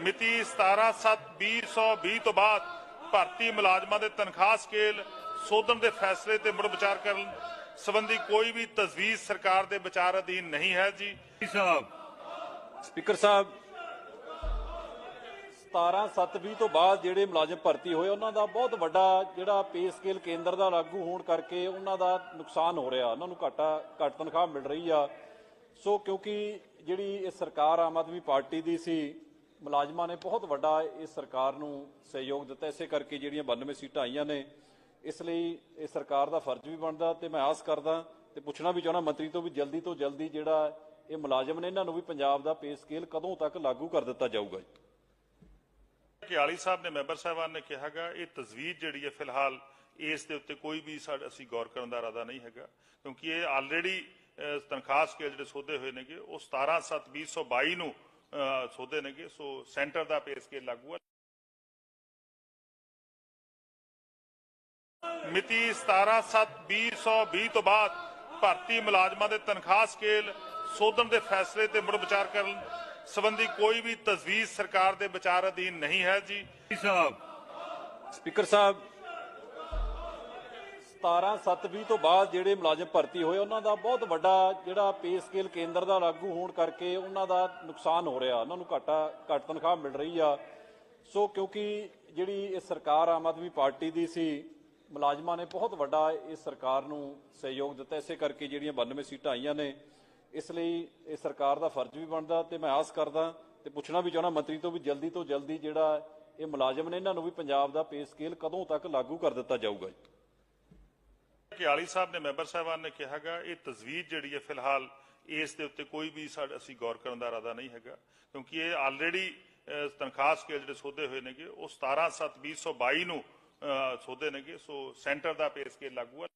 ਮਿਤੀ 17/7/2020 ਤੋਂ ਬਾਅਦ ਭਰਤੀ ਮੁਲਾਜ਼ਮਾਂ ਦੇ ਤਨਖਾਹ ਸਕੇਲ ਸੋਧਣ ਦੇ ਫੈਸਲੇ ਤੇ ਮੁੜ ਵਿਚਾਰ ਕਰਨ ਸੰਬੰਧੀ ਕੋਈ ਵੀ ਤਜਵੀਜ਼ ਸਰਕਾਰ ਦੇ ਵਿਚਾਰ ਅਧੀਨ ਨਹੀਂ ਹੈ ਜੀ। ਸਾਹਿਬ। ਸਪੀਕਰ ਸਾਹਿਬ 17 7 ਤੋਂ ਬਾਅਦ ਜਿਹੜੇ ਮੁਲਾਜ਼ਮ ਭਰਤੀ ਹੋਏ ਉਹਨਾਂ ਦਾ ਬਹੁਤ ਵੱਡਾ ਜਿਹੜਾ ਪੇ ਸਕੇਲ ਕੇਂਦਰ ਦਾ ਲਾਗੂ ਹੋਣ ਕਰਕੇ ਉਹਨਾਂ ਦਾ ਨੁਕਸਾਨ ਹੋ ਰਿਹਾ ਉਹਨਾਂ ਨੂੰ ਘਾਟਾ ਘੱਟ ਤਨਖਾਹ ਮਿਲ ਰਹੀ ਆ। ਸੋ ਕਿਉਂਕਿ ਜਿਹੜੀ ਇਹ ਸਰਕਾਰ ਆਮ ਆਦਮੀ ਪਾਰਟੀ ਦੀ ਸੀ ਮੁਲਾਜ਼ਮਾਂ ਨੇ ਬਹੁਤ ਵੱਡਾ ਇਸ ਸਰਕਾਰ ਨੂੰ ਸਹਿਯੋਗ ਦਿੱਤਾ। ਇਸੇ ਕਰਕੇ ਜਿਹੜੀਆਂ 92 ਸੀਟਾਂ ਆਈਆਂ ਨੇ, ਇਸ ਲਈ ਇਹ ਸਰਕਾਰ ਦਾ ਫਰਜ਼ ਵੀ ਬਣਦਾ ਤੇ ਮੈਂ ਆਸ ਕਰਦਾ ਤੇ ਪੁੱਛਣਾ ਵੀ ਚਾਹਣਾ ਮੰਤਰੀ ਤੋਂ ਵੀ ਜਲਦੀ ਤੋਂ ਜਲਦੀ ਜਿਹੜਾ ਇਹ ਮੁਲਾਜ਼ਮ ਨੇ, ਇਹਨਾਂ ਨੂੰ ਵੀ ਪੰਜਾਬ ਦਾ ਪੇ ਸਕੇਲ ਕਦੋਂ ਤੱਕ ਲਾਗੂ ਕਰ ਦਿੱਤਾ ਜਾਊਗਾ ਜੀ। ਕਿਆਲੀ ਸਾਹਿਬ ਨੇ ਮੈਂਬਰ ਸਾਹਿਬਾਨ ਨੇ ਕਿਹਾਗਾ ਇਹ ਤਜਵੀਜ਼ ਜਿਹੜੀ ਹੈ ਫਿਲਹਾਲ ਇਸ ਦੇ ਉੱਤੇ ਕੋਈ ਵੀ ਸਾਡਾ ਅਸੀਂ ਗੌਰ ਕਰਨ ਦਾ ਇਰਾਦਾ ਨਹੀਂ ਹੈਗਾ, ਕਿਉਂਕਿ ਇਹ ਆਲਰੇਡੀ ਤਨਖਾਹ ਸਕੇਲ ਜਿਹੜੇ ਸੋਧੇ ਹੋਏ ਨੇਗੇ, ਉਹ 17 7 2022 ਨੂੰ ਅਹ, ਸੋਧੇ ਨੇਗੇ। ਸੋ ਸੈਂਟਰ ਦਾ ਪੇ ਸਕੇਲ ਲਾਗੂ ਹੈ ਮਿਤੀ 17/7/2020 ਤੋਂ ਬਾਅਦ ਭਾਰਤੀ ਮੁਲਾਜ਼ਮਾਂ ਦੇ ਤਨਖਾਹ ਸਕੇਲ ਸੋਧਣ ਦੇ ਫੈਸਲੇ ਤੇ ਮੁੜ ਵਿਚਾਰ ਕਰਨ ਸੰਬੰਧੀ ਕੋਈ ਵੀ ਤਜਵੀਜ਼ ਸਰਕਾਰ ਦੇ ਵਿਚਾਰ ਅਧੀਨ ਨਹੀਂ ਹੈ ਜੀ ਸਾਹਿਬ। ਸਪੀਕਰ ਸਾਹਿਬ 17 7 ਤੋਂ ਬਾਅਦ ਜਿਹੜੇ ਮੁਲਾਜ਼ਮ ਭਰਤੀ ਹੋਏ, ਉਹਨਾਂ ਦਾ ਬਹੁਤ ਵੱਡਾ ਜਿਹੜਾ ਪੇ ਸਕੇਲ ਕੇਂਦਰ ਦਾ ਲਾਗੂ ਹੋਣ ਕਰਕੇ ਉਹਨਾਂ ਦਾ ਨੁਕਸਾਨ ਹੋ ਰਿਹਾ। ਉਹਨਾਂ ਨੂੰ ਘਾਟਾ, ਘੱਟ ਤਨਖਾਹ ਮਿਲ ਰਹੀ ਆ। ਸੋ ਕਿਉਂਕਿ ਜਿਹੜੀ ਇਹ ਸਰਕਾਰ ਆਮ ਆਦਮੀ ਪਾਰਟੀ ਦੀ ਸੀ, ਮੁਲਾਜ਼ਮਾਂ ਨੇ ਬਹੁਤ ਵੱਡਾ ਇਸ ਸਰਕਾਰ ਨੂੰ ਸਹਿਯੋਗ ਦਿੱਤਾ। ਇਸੇ ਕਰਕੇ ਜਿਹੜੀਆਂ 92 ਸੀਟਾਂ ਆਈਆਂ ਨੇ, ਇਸ ਲਈ ਇਹ ਸਰਕਾਰ ਦਾ ਫਰਜ਼ ਵੀ ਬਣਦਾ ਤੇ ਮੈਂ ਆਸ ਕਰਦਾ ਤੇ ਪੁੱਛਣਾ ਵੀ ਚਾਹਣਾ ਮੰਤਰੀ ਤੋਂ ਵੀ ਜਲਦੀ ਤੋਂ ਜਲਦੀ ਜਿਹੜਾ ਇਹ ਮੁਲਾਜ਼ਮ ਨੇ, ਇਹਨਾਂ ਨੂੰ ਵੀ ਪੰਜਾਬ ਦਾ ਪੇ ਸਕੇਲ ਕਦੋਂ ਤੱਕ ਲਾਗੂ ਕਰ ਦਿੱਤਾ ਜਾਊਗਾ ਜੀ ਕਿਆਲੀ ਸਾਹਿਬ ਨੇ ਮੈਂਬਰ ਸਾਹਿਬਾਨ ਨੇ ਕਿਹਾਗਾ ਇਹ ਤਜਵੀਜ਼ ਜਿਹੜੀ ਹੈ ਫਿਲਹਾਲ ਇਸ ਦੇ ਉੱਤੇ ਕੋਈ ਵੀ ਸਾਡਾ, ਅਸੀਂ ਗੌਰ ਕਰਨ ਦਾ ਇਰਾਦਾ ਨਹੀਂ ਹੈਗਾ, ਕਿਉਂਕਿ ਇਹ ਆਲਰੇਡੀ ਤਨਖਾਹ ਸਕੇਲ ਜਿਹੜੇ ਸੋਧੇ ਹੋਏ ਨੇਗੇ, ਉਹ 17 7 2022 ਨੂੰ ਸੋਧੇ ਨੇਗੇ, ਸੋ ਸੈਂਟਰ ਦਾ ਪੇ ਸਕੇਲ ਲਾਗੂ ਹੈ